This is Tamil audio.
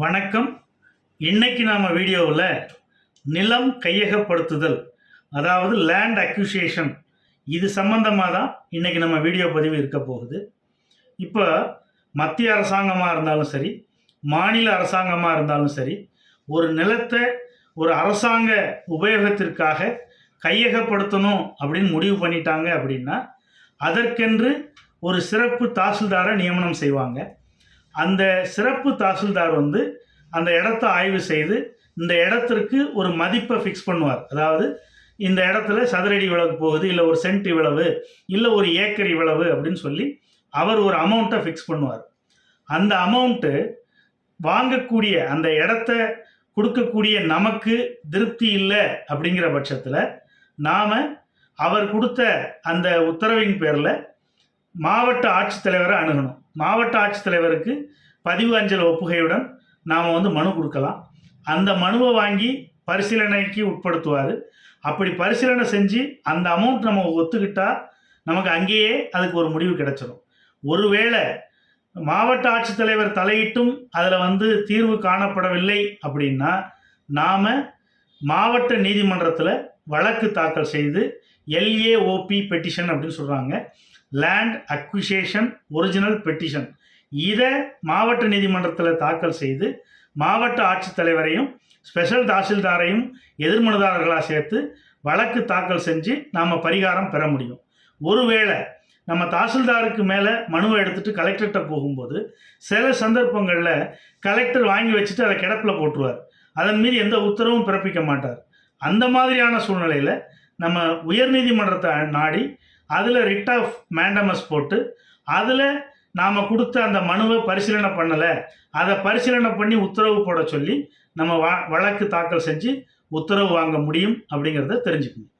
வணக்கம். இன்னைக்கு நாம் வீடியோவில் நிலம் கையகப்படுத்துதல் அதாவது லேண்ட் அக்யூசியேஷன் இது சம்பந்தமாக தான் இன்னைக்கு நம்ம வீடியோ பதிவு இருக்க போகுது. இப்போ மத்திய அரசாங்கமாக இருந்தாலும் சரி மாநில அரசாங்கமாக இருந்தாலும் சரி ஒரு நிலத்தை ஒரு அரசாங்க உபயோகத்திற்காக கையகப்படுத்தணும் அப்படின்னு முடிவு பண்ணிட்டாங்க அப்படின்னா அதற்கென்று ஒரு சிறப்பு தாசில்தாரை நியமனம் செய்வாங்க. அந்த சிறப்பு தாசில்தார் வந்து அந்த இடத்த ஆய்வு செய்து இந்த இடத்திற்கு ஒரு மதிப்பை ஃபிக்ஸ் பண்ணுவார். அதாவது இந்த இடத்துல சதுரடி இவ்வளவு போகுது இல்லை ஒரு சென்ட் இவ்வளவு இல்லை ஒரு ஏக்கர் இவ்வளவு அப்படின்னு சொல்லி அவர் ஒரு அமௌண்ட்டை ஃபிக்ஸ் பண்ணுவார். அந்த அமௌண்ட்டு வாங்கக்கூடிய அந்த இடத்த கொடுக்கக்கூடிய நமக்கு திருப்தி இல்லை அப்படிங்கிற பட்சத்தில் நாம் அவர் கொடுத்த அந்த உத்தரவின் பேரில் மாவட்ட ஆட்சித்தலைவரை அணுகணும். மாவட்ட ஆட்சித்தலைவருக்கு பதிவு அஞ்சல் ஒப்புகையுடன் நாம் வந்து மனு கொடுக்கலாம். அந்த மனுவை வாங்கி பரிசீலனைக்கு உட்படுத்துவார். அப்படி பரிசீலனை செஞ்சு அந்த அமௌண்ட் நம்ம ஒத்துக்கிட்டால் நமக்கு அங்கேயே அதுக்கு ஒரு முடிவு கிடைச்சிடும் ஒருவேளை மாவட்ட ஆட்சித்தலைவர் தலையிட்டும் அதில் வந்து தீர்வு காணப்படவில்லை அப்படின்னா நாம் மாவட்ட நீதிமன்றத்தில் வழக்கு தாக்கல் செய்து எல்ஏஓபி பெட்டிஷன் அப்படின்னு சொல்கிறாங்க லேண்ட் அக்விசேஷன் ஒரிஜினல் பெட்டிஷன் இதை மாவட்ட நீதிமன்றத்தில் தாக்கல் செய்து மாவட்ட ஆட்சித்தலைவரையும் ஸ்பெஷல் தாசில்தாரையும் எதிர்மனுதாரர்களாக சேர்த்து வழக்கு தாக்கல் செஞ்சு நாம் பரிகாரம் பெற முடியும். ஒருவேளை நம்ம தாசில்தாருக்கு மேலே மனுவை எடுத்துகிட்டு கலெக்டர்கிட்ட போகும்போது சில சந்தர்ப்பங்களில் கலெக்டர் வாங்கி வச்சுட்டு அதை கிடப்பில் போட்டுருவார். அதன் மீது எந்த உத்தரவும் பிறப்பிக்க மாட்டார். அந்த மாதிரியான சூழ்நிலையில் நம்ம உயர்நீதிமன்றத்தை நாடி அதில் ரிட் ஆஃப் மேண்டமஸ் போட்டு அதில் நாம் கொடுத்த அந்த மனுவை பரிசீலனை பண்ணலை. அதை பரிசீலனை பண்ணி உத்தரவு போட சொல்லி நம்ம வ வழக்கு தாக்கல் செஞ்சு உத்தரவு வாங்க முடியும் அப்படிங்கிறத தெரிஞ்சுக்கணும்.